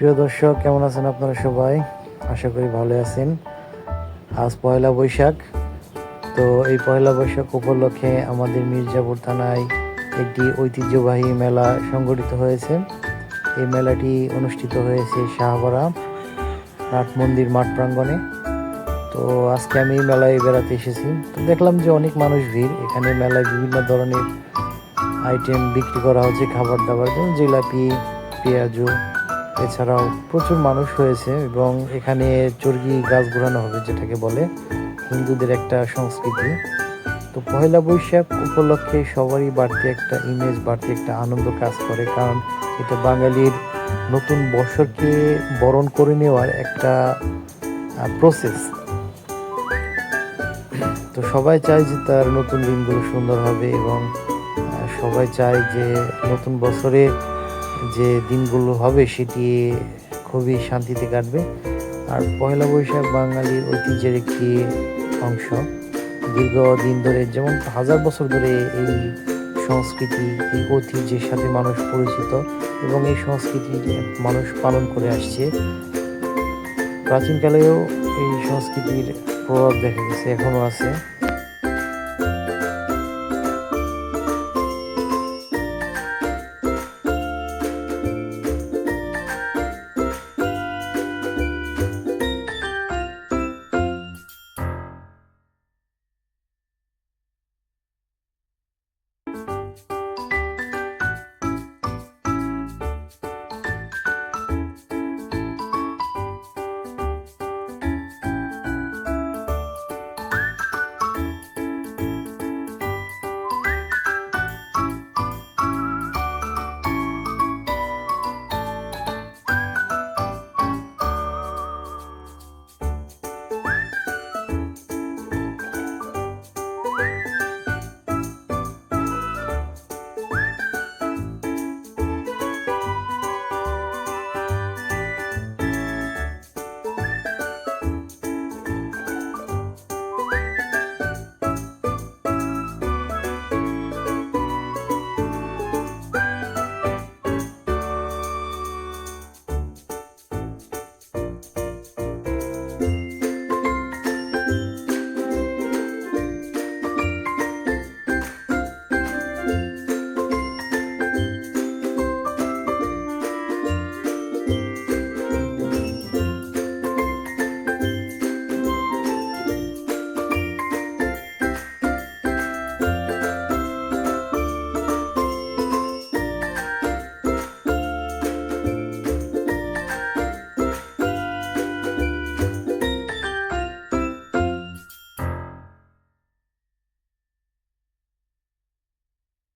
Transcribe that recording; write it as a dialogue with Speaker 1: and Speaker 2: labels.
Speaker 1: প্রিয় দর্শক, কেমন আছেন আপনারা সবাই? আশা করি ভালো আছেন। আজ পয়লা বৈশাখ। তো এই পয়লা বৈশাখ উপলক্ষে আমাদের মির্জাপুর থানায় একটি ঐতিহ্যবাহী মেলা সংগঠিত হয়েছে। এই মেলাটি অনুষ্ঠিত হয়েছে শাহবারা নাট মন্দির মাঠ প্রাঙ্গণে। তো আজকে আমি মেলায় বেড়াতে এসেছি। তো দেখলাম যে অনেক মানুষ ভিড়। এখানে মেলায় বিভিন্ন ধরনের আইটেম বিক্রি করা হচ্ছে, খাবার দাবার, যেমন জিলাপি, পেঁয়াজু এছাড়াও প্রচুর মানুষ হয়েছে এবং এখানে চর্গি গাছ ঘোরানো হবে যেটাকে বলে হিন্দুদের একটা সংস্কৃতি। তো পয়লা বৈশাখ উপলক্ষে সবারই বাড়তি একটা ইমেজ বাড়তি একটা আনন্দ কাজ করে, কারণ এটা বাঙালির নতুন বছরকে বরণ করে নেওয়ার একটা প্রসেস তো সবাই চায় যে তার নতুন দিনগুলো সুন্দর হবে এবং সবাই চায় যে নতুন বছরে যে দিনগুলো হবে সেটি খুবই শান্তিতে কাটবে। আর পয়লা বৈশাখ বাঙালির ঐতিহ্যের একটি অংশ। দীর্ঘ দিন ধরে যেমন হাজার বছর ধরে এই সংস্কৃতি, এই ঐতিহ্যের সাথে মানুষ পরিচিত এবং এই সংস্কৃতি মানুষ পালন করে আসছে। প্রাচীনকালেও এই সংস্কৃতির প্রভাব দেখা গেছে এখনও আছে।